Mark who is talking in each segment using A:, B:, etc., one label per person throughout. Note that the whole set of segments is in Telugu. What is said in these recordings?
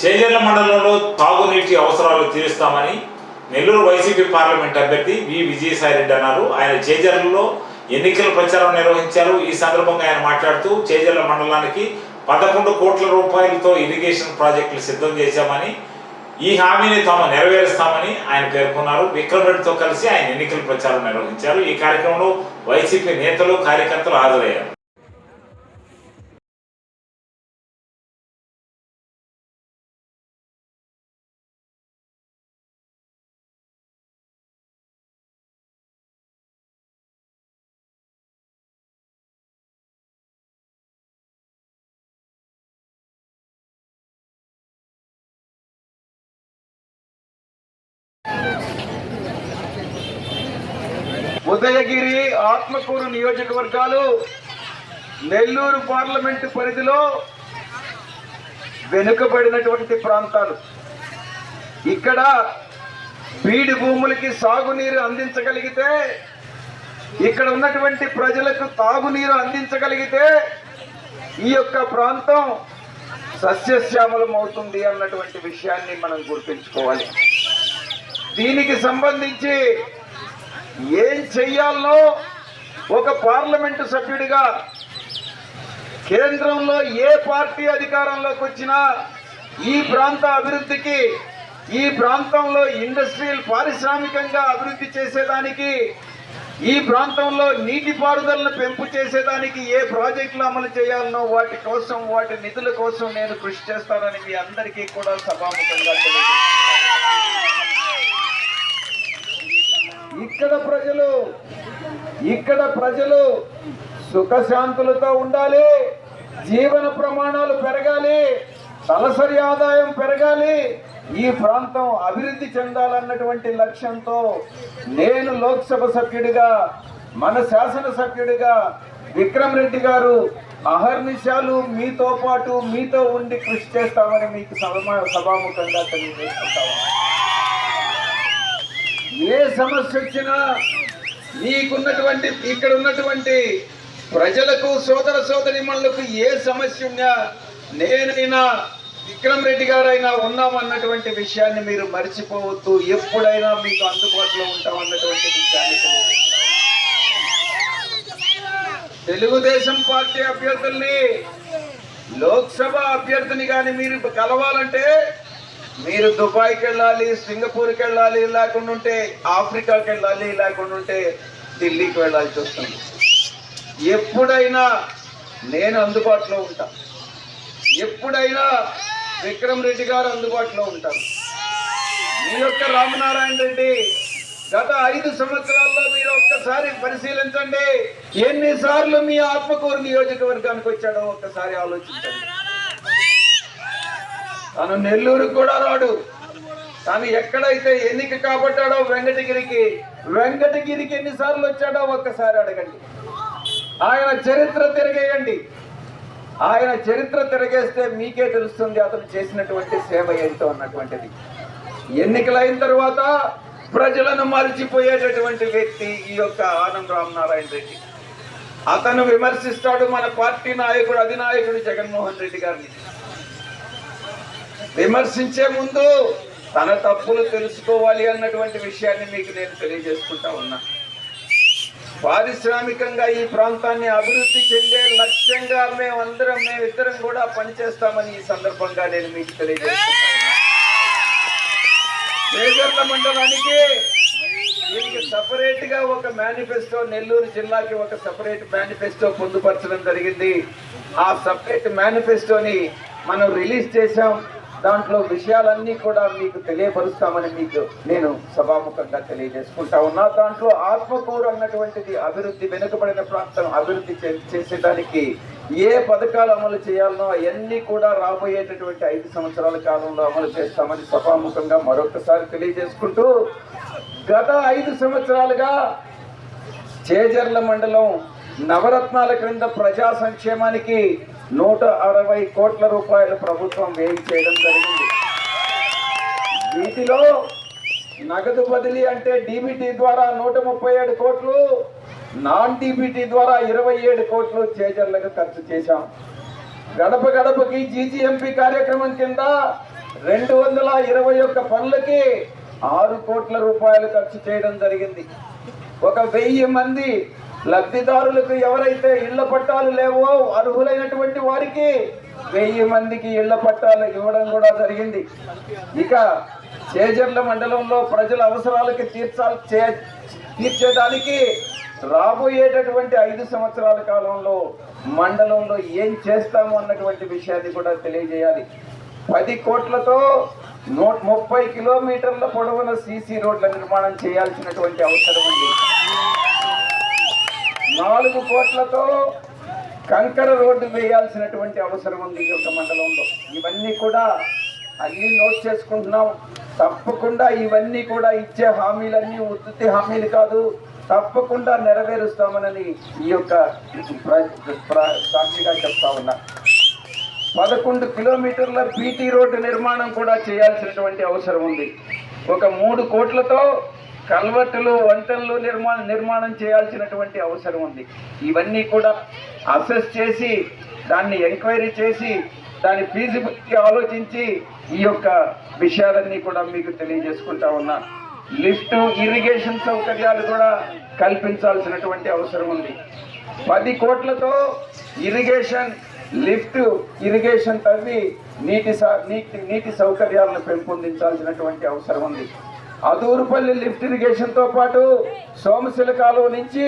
A: చేజర్ల మండలంలో తాగునీటి అవసరాలు తీరుస్తామని నెల్లూరు వైసీపీ పార్లమెంట్ అభ్యర్థి వి విజయసాయిరెడ్డి అన్నారు. ఆయన చేజర్లలో ఎన్నికల ప్రచారం నిర్వహించారు. ఈ సందర్భంగా ఆయన మాట్లాడుతూ చేజర్ల మండలానికి పదకొండు కోట్ల రూపాయలతో ఇరిగేషన్ ప్రాజెక్టులు సిద్ధం చేశామని ఈ హామీని తాము నెరవేరుస్తామని ఆయన పేర్కొన్నారు. విక్రమ్ రెడ్డితో కలిసి ఆయన ఎన్నికల ప్రచారం నిర్వహించారు. ఈ కార్యక్రమంలో వైసీపీ నేతలు కార్యకర్తలు హాజరయ్యారు.
B: ఉదయగిరి ఆత్మకూరు నియోజకవర్గాలు నెల్లూరు పార్లమెంటు పరిధిలో వెనుకబడినటువంటి ప్రాంతాలు. ఇక్కడ బీడి భూములకి సాగునీరు అందించగలిగితే ఇక్కడ ఉన్నటువంటి ప్రజలకు తాగునీరు అందించగలిగితే ఈ యొక్క ప్రాంతం సస్యశ్యామలం అవుతుంది అన్నటువంటి విషయాన్ని మనం గుర్తుంచుకోవాలి. దీనికి సంబంధించి ఏం చెయ్యాలనో ఒక పార్లమెంటు సభ్యుడిగా కేంద్రంలో ఏ పార్టీ అధికారంలోకి వచ్చినా ఈ ప్రాంత అభివృద్ధికి ఈ ప్రాంతంలో ఇండస్ట్రియల్ పారిశ్రామికంగా అభివృద్ధి చేసేదానికి ఈ ప్రాంతంలో నీటిపారుదలను పెంపు చేసేదానికి ఏ ప్రాజెక్టులు అమలు చేయాలనో వాటి కోసం వాటి నిధుల కోసం నేను కృషి చేస్తానని మీ అందరికీ కూడా సభాముఖంగా తెలియజేస్తాను ఇక్కడ ప్రజలు ఇక్కడ ప్రజలు సుఖశాంతులతో ఉండాలి జీవన ప్రమాణాలు పెరగాలి తలసరి ఆదాయం పెరగాలి ఈ ప్రాంతం అభివృద్ధి చెందాలన్నటువంటి లక్ష్యంతో నేను లోక్సభ సభ్యుడిగా మన శాసనసభ్యుడిగా విక్రమ్ రెడ్డి గారు అహర్నిశాలు మీతో పాటు మీతో ఉండి కృషి చేస్తామని మీకు సభా సభాముఖంగా తెలియజేసుకుంటాము ఏ సమస్య వచ్చినా మీకున్నటువంటి ఇక్కడ ఉన్నటువంటి ప్రజలకు సోదర సోదరిమణులకు ఏ సమస్య ఉన్నా నేనైనా విక్రమ్ రెడ్డి గారైనా ఉన్నామన్నటువంటి విషయాన్ని మీరు మర్చిపోవద్దు. ఎప్పుడైనా మీకు అందుబాటులో ఉంటామన్నటువంటి విషయాన్ని తెలుగుదేశం పార్టీ అభ్యర్థుల్ని లోక్సభ అభ్యర్థిని కానీ మీరు కలవాలంటే మీరు దుబాయ్కి వెళ్ళాలి సింగపూర్కి వెళ్ళాలి లేకుండా ఉంటే ఆఫ్రికాకి వెళ్ళాలి లేకుండా ఉంటే ఢిల్లీకి వెళ్ళాల్సి వస్తుంది ఎప్పుడైనా నేను అందుబాటులో ఉంటా. ఎప్పుడైనా విక్రమ్ రెడ్డి గారు అందుబాటులో ఉంటారు. మీ యొక్క రామనారాయణ రెడ్డి గత ఐదు సంవత్సరాల్లో మీరు ఒక్కసారి పరిశీలించండి. ఎన్నిసార్లు మీ ఆత్మకూరు నియోజకవర్గానికి వచ్చాడో ఒక్కసారి ఆలోచించండి. తను నెల్లూరు కూడా రాడు. తను ఎక్కడైతే ఎన్నిక కాబట్టాడో వెంకటగిరికి వెంకటగిరికి ఎన్నిసార్లు వచ్చాడో ఒక్కసారి అడగండి. ఆయన చరిత్ర తిరగేయండి. ఆయన చరిత్ర తిరగేస్తే మీకే తెలుస్తుంది అతను చేసినటువంటి సేవ ఏంటో అన్నటువంటిది. ఎన్నికలైన తర్వాత ప్రజలను మరిచిపోయేటటువంటి వ్యక్తి ఈ యొక్క ఆనంద్ రామనారాయణ రెడ్డి. అతను విమర్శిస్తాడు మన పార్టీ నాయకుడు అధినాయకుడు జగన్మోహన్ రెడ్డి గారిని. విమర్శించే ముందు తన తప్పులు తెలుసుకోవాలి అన్నటువంటి విషయాన్ని మీకు నేను తెలియజేసుకుంటా ఉన్నా. పారిశ్రామికంగా ఈ ప్రాంతాన్ని అభివృద్ధి చెందే లక్ష్యంగా మేమందరం మేమిద్దరం కూడా పనిచేస్తామని ఈ సందర్భంగా నేను మీకు తెలియజేసుకుంటా మండలానికి దీనికి సపరేట్గా ఒక మేనిఫెస్టో నెల్లూరు జిల్లాకి ఒక సపరేట్ మేనిఫెస్టో పొందుపరచడం జరిగింది. ఆ సపరేట్ మేనిఫెస్టోని మనం రిలీజ్ చేశాం. దాంట్లో విషయాలన్నీ కూడా మీకు తెలియపరుస్తామని మీకు నేను సభాముఖంగా తెలియజేసుకుంటా ఉన్నా. దాంట్లో ఆత్మకూరు అన్నటువంటిది అభివృద్ధి వెనుకబడిన ప్రాంతం అభివృద్ధి చేసేదానికి ఏ పథకాలు అమలు చేయాలనో అవన్నీ కూడా రాబోయేటటువంటి ఐదు సంవత్సరాల కాలంలో అమలు చేస్తామని సభాముఖంగా మరొకసారి తెలియజేసుకుంటూ గత ఐదు సంవత్సరాలుగా చేజర్ల మండలం నవరత్నాల క్రింద ప్రజా సంక్షేమానికి నూట అరవై కోట్ల రూపాయలు ప్రభుత్వం వేయి చేయడం జరిగింది. వీటిలో నగదు బదిలీ అంటే డీబీటీ ద్వారా నూట ముప్పై ఏడు కోట్లు నాన్ డీబీటీ ద్వారా ఇరవై ఏడు కోట్లు చేజర్లకు ఖర్చు చేశాం. గడప గడపకి జీజీఎంపీ కార్యక్రమం కింద రెండు వందల ఇరవై ఒక్క పనులకి ఆరు కోట్ల రూపాయలు ఖర్చు చేయడం జరిగింది. ఒక వెయ్యి మంది లబ్ధిదారులకు ఎవరైతే ఇళ్ళ పట్టాలు లేవో అర్హులైనటువంటి వారికి వెయ్యి మందికి ఇళ్ళ పట్టాలు ఇవ్వడం కూడా జరిగింది. ఇక చేజర్ల మండలంలో ప్రజల అవసరాలకి తీర్చాల చే- తీర్చేదానికి రాబోయేటటువంటి ఐదు సంవత్సరాల కాలంలో మండలంలో ఏం చేస్తాము అన్నటువంటి విషయాన్ని కూడా తెలియజేయాలి. పది కోట్లతో నూట ముప్పై కిలోమీటర్ల పొడవున సీసీ రోడ్ల నిర్మాణం చేయాల్సినటువంటి అవసరం ఉంది. నాలుగు కోట్లతో కంకర రోడ్డు వేయాల్సినటువంటి అవసరం ఉంది ఈ యొక్క మండలంలో. ఇవన్నీ కూడా అన్నీ నోట్ చేసుకుంటున్నాం. తప్పకుండా ఇవన్నీ కూడా ఇచ్చే హామీలన్నీ ఉత్తి హామీలు కాదు తప్పకుండా నెరవేరుస్తామనని ఈ యొక్క సాక్షిగా చెప్తా ఉన్నా. పదకొండు కిలోమీటర్ల బీటీ రోడ్డు నిర్మాణం కూడా చేయాల్సినటువంటి అవసరం ఉంది. ఒక మూడు కోట్లతో కల్వర్టులు వంతెనలు నిర్మాణ నిర్మాణం చేయాల్సినటువంటి అవసరం ఉంది. ఇవన్నీ కూడా అసెస్ చేసి దాన్ని ఎంక్వైరీ చేసి దాని ఫీజిబిలిటీ ఆలోచించి ఈ యొక్క విషయాలన్నీ కూడా మీకు తెలియజేసుకుంటా ఉన్నా. లిఫ్ట్ ఇరిగేషన్ సౌకర్యాలు కూడా కల్పించాల్సినటువంటి అవసరం ఉంది. పది కోట్లతో ఇరిగేషన్ లిఫ్ట్ ఇరిగేషన్ తవ్వి నీటి సా- నీటి నీటి సౌకర్యాలను పెంపొందించాల్సినటువంటి అవసరం ఉంది. అదూరుపల్లి లిఫ్ట్ ఇరిగేషన్తో పాటు సోమశిల కాలువ నుంచి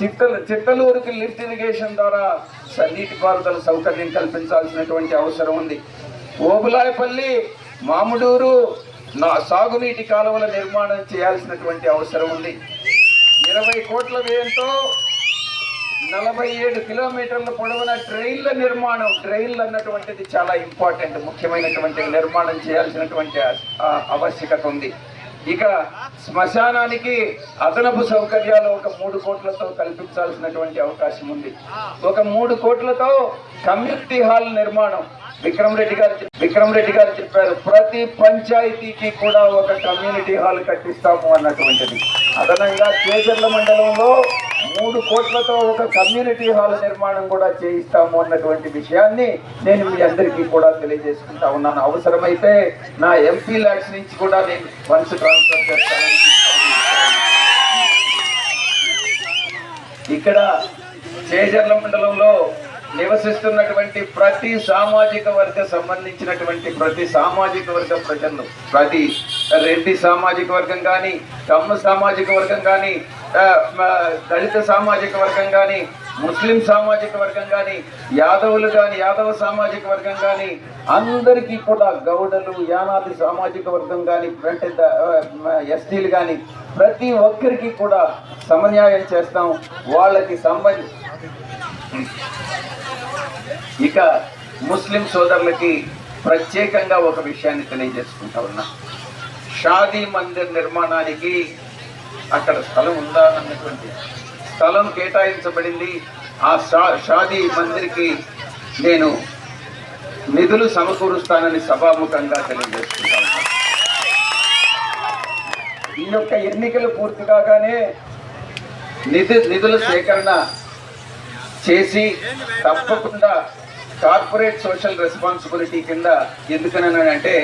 B: చిత్తల చిత్తలూరుకి లిఫ్ట్ ఇరిగేషన్ ద్వారా నీటిపారుదల సౌకర్యం కల్పించాల్సినటువంటి అవసరం ఉంది. ఓబులాయపల్లి మాముడూరు నా సాగునీటి కాలువల నిర్మాణం చేయాల్సినటువంటి అవసరం ఉంది. ఇరవై కోట్ల వ్యయంతో నలభై ఏడు కిలోమీటర్ల పొడవున ట్రైన్ల నిర్మాణం ట్రైన్లు అన్నటువంటిది చాలా ఇంపార్టెంట్ ముఖ్యమైనటువంటి నిర్మాణం చేయాల్సినటువంటి ఆవశ్యకత ఉంది. ఇక శ్మశానానికి అదనపు సౌకర్యాలు ఒక మూడు కోట్లతో కల్పించాల్సినటువంటి అవకాశం ఉంది. ఒక మూడు కోట్లతో కమ్యూనిటీ హాల్ నిర్మాణం. విక్రమ్ రెడ్డి గారు విక్రమ్ రెడ్డి గారు చెప్పారు ప్రతి పంచాయతీకి కూడా ఒక కమ్యూనిటీ హాల్ కట్టిస్తాము అన్నటువంటిది. అదనంగా కేజర్ల మండలంలో మూడు కోట్లతో ఒక కమ్యూనిటీ హాల్ నిర్మాణం కూడా చేయిస్తాము అన్నటువంటి విషయాన్ని నేను మీ అందరికీ కూడా తెలియజేసుకుంటా ఉన్నాను. అవసరమైతే నా ఎంపీ ల్యాక్స్ నుంచి కూడా నేను ఫండ్స్ ట్రాన్స్ఫర్ చేస్తాను ఇక్కడ చేజర్ల మండలంలో నివసిస్తున్నటువంటి ప్రతి సామాజిక వర్గ సంబంధించినటువంటి ప్రతి సామాజిక వర్గ ప్రజలు ప్రతి రెడ్డి సామాజిక వర్గం కానీ కమ్మ సామాజిక వర్గం కానీ దళిత సామాజిక వర్గం కానీ ముస్లిం సామాజిక వర్గం కానీ యాదవులు కానీ యాదవ సామాజిక వర్గం కానీ అందరికీ కూడా గౌడలు యానాది సామాజిక వర్గం కానీ అంటే ఎస్టీలు కానీ ప్రతి ఒక్కరికి కూడా సమన్యాయం చేస్తాం. వాళ్ళకి సంబంధ ఇక ముస్లిం సోదరులకి ప్రత్యేకంగా ఒక విషయాన్ని తెలియజేసుకుంటా ఉన్నా. షాదీ మందిర్ నిర్మాణానికి అక్కడ స్థలం ఉందా అన్నటువంటి స్థలం కేటాయించబడింది. ఆ షా షాదీ మందిర్కి నేను నిధులు సమకూరుస్తానని సభాముఖంగా తెలియజేసుకుంటా ఉన్నా. ఈ యొక్క ఎన్నికలు పూర్తి కాగానే నిధు నిధుల సేకరణ చేసి తప్పకుండా కార్పొరేట్ సోషల్ రెస్పాన్సిబిలిటీ కింద ఎందుకనంటే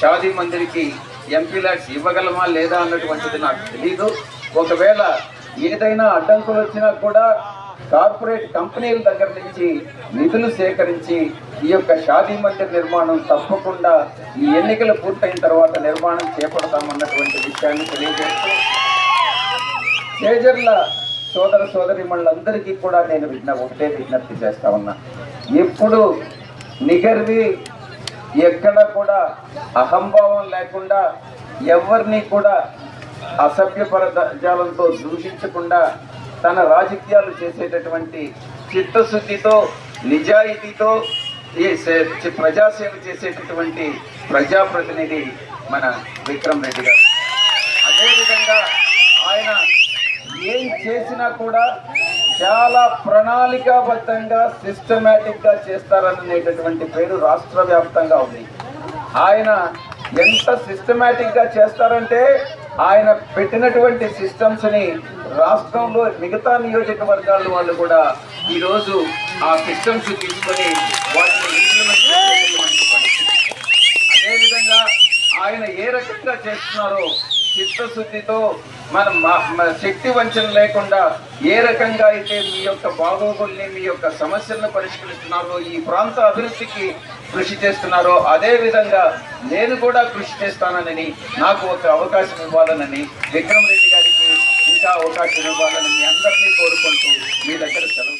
B: షాదీ మందిరికి ఎంపీ ల్యాడ్స్ ఇవ్వగలమా లేదా అన్నటువంటిది నాకు తెలీదు. ఒకవేళ ఏదైనా అడ్డంకులు వచ్చినా కూడా కార్పొరేట్ కంపెనీల దగ్గర నుంచి నిధులు సేకరించి ఈ యొక్క షాదీ మందిర్ నిర్మాణం తప్పకుండా ఈ ఎన్నికలు పూర్తయిన తర్వాత నిర్మాణం చేపడతామన్నటువంటి విషయాన్ని తెలియజేస్తూ. మేజర్ల సోదర సోదరి మళ్ళందరికీ కూడా నేను విజ్ఞ ఒకటే విజ్ఞప్తి చేస్తా ఉన్నా. ఎప్పుడు నిగర్వి ఎక్కడ కూడా అహంభావం లేకుండా ఎవరిని కూడా అసభ్యపర పరజాలంతో దూషించకుండా తన రాజకీయాలు చేసేటటువంటి చిత్తశుద్ధితో నిజాయితీతో ఈ ప్రజాసేవ చేసేటటువంటి ప్రజాప్రతినిధి మన విక్రమ్ రెడ్డి గారు. అదేవిధంగా ఏం చేసినా కూడా చాలా ప్రణాళికాబద్ధంగా సిస్టమేటిక్గా చేస్తారనేటటువంటి పేరు రాష్ట్ర వ్యాప్తంగా ఉంది. ఆయన ఎంత సిస్టమేటిక్గా చేస్తారంటే ఆయన పెట్టినటువంటి సిస్టమ్స్ని రాష్ట్రంలో మిగతా నియోజకవర్గాల వాళ్ళు కూడా ఈరోజు ఆ సిస్టమ్స్ తీసుకొని వాటిని ఇంప్లిమెంట్ అదేవిధంగా ఆయన ఏ రకంగా చేస్తున్నారో చిత్తశుద్ధితో మనం శక్తి వంచన లేకుండా ఏ రకంగా అయితే మీ యొక్క బాగోగుల్ని మీ యొక్క సమస్యలను పరిష్కరిస్తున్నారో ఈ ప్రాంత అభివృద్ధికి కృషి చేస్తున్నారో అదే విధంగా నేను కూడా కృషి చేస్తానని నాకు ఒక అవకాశం ఇవ్వాలనని విక్రమ్ రెడ్డి గారికి ఇంకా అవకాశం ఇవ్వాలని మీ అందరినీ కోరుకుంటూ మీ దగ్గర సెలవు